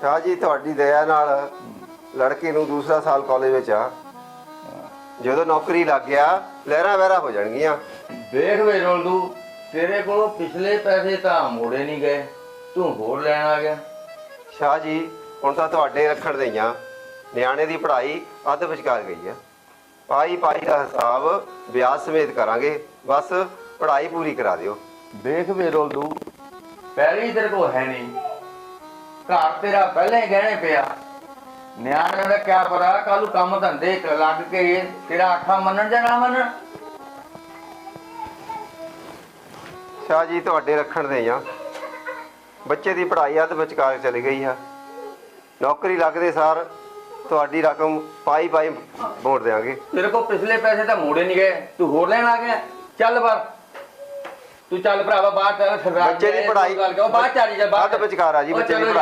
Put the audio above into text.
ਸ਼ਾਹ ਜੀ ਤੁਹਾਡੀ ਦਇਆ ਨਾਲ ਲੜਕੇ ਨੂੰ ਦੂਸਰਾ ਸਾਲ ਕਾਲਜ ਵਿੱਚ ਆ। ਜਦੋਂ ਨੌਕਰੀ ਲੱਗ ਗਿਆ ਲਹਿਰਾਂ ਵਹਿਰਾਂ ਹੋ ਜਾਣਗੀਆਂ। ਦੇਖ ਵੇ ਰੋਲਦੂ ਤੇਰੇ ਕੋਲੋਂ ਪਿਛਲੇ ਪੈਸੇ ਤਾਂ ਮੋੜੇ ਨਹੀਂ ਗਏ ਤੂੰ ਹੋਰ ਲੈਣ ਆ ਗਿਆ। ਸ਼ਾਹ ਜੀ ਹੁਣ ਤਾਂ ਤੁਹਾਡੇ ਰੱਖਣ ਦਈਆਂ ਨਿਆਣੇ ਦੀ ਪੜ੍ਹਾਈ ਅੱਧ ਵਿਚਕਾਰ ਗਈ ਆ। ਪਾਈ ਪਾਈ ਦਾ ਹਿਸਾਬ ਵਿਆਜ ਸਮੇਤ ਕਰਾਂਗੇ ਬਸ ਪੜ੍ਹਾਈ ਪੂਰੀ ਕਰਾ ਦਿਓ। ਦੇਖ ਵੇ ਰੋਲਦੂ ਪਹਿਲੀ ਤੇਰੇ ਕੋਲ ਹੈ ਨਹੀਂ। ਘਰ ਤੇਰਾ ਪਹਿਲੇ ਹੀ ਗਹਿਣੇ ਪਿਆ। ਨਿਆਣੇ ਦਾ ਕਿਆ ਪਤਾ ਕੱਲ ਨੂੰ ਕੰਮ ਧੰਦੇ ਕ- ਲੱਗ ਕੇ ਤੇਰਾ ਆਖਾ ਮੰਨਣ ਜਾਂ ਨਾ ਮੰਨਣ। ਸ਼ਾਹ ਜੀ ਤੁਹਾਡੇ ਰੱਖਣ ਦਈਆਂ ਬੱਚੇ ਦੀ ਪੜ੍ਹਾਈ ਅੱਧ ਵਿਚਕਾਰ ਚਲੀ ਗਈ ਆ। ਨੌਕਰੀ ਲੱਗਦੇ ਸਾਰ ਤੁਹਾਡੀ ਰਕਮ ਪਾਈ ਪਾਈ ਮੋੜ ਦਿਆਂਗੇ। ਤੇਰੇ ਕੋਲ ਪਿਛਲੇ ਪੈਸੇ ਤਾਂ ਮੋੜੇ ਨਹੀਂ ਗਏ। ਤੂੰ ਹੋਰ ਲੈਣ ਆ ਗਿਆ। ਚੱਲ ਬਾਹਰ। ਤੂੰ ਚੱਲ ਭਰਾਵਾ ਬਾਹਰ ਚੱਲ। ਸਰਦਾਰ ਬੱਚੇ ਦੀ ਪੜ੍ਹਾਈ ਗੱਲ ਕਰ। ਬਾਹਰ ਚੱਲ ਜਾ ਬਾਹਰ ਵਿਚਕਾਰ ਆ ਜੀ ਬੱਚੇ ਦੀ ਪੜ੍ਹਾਈ।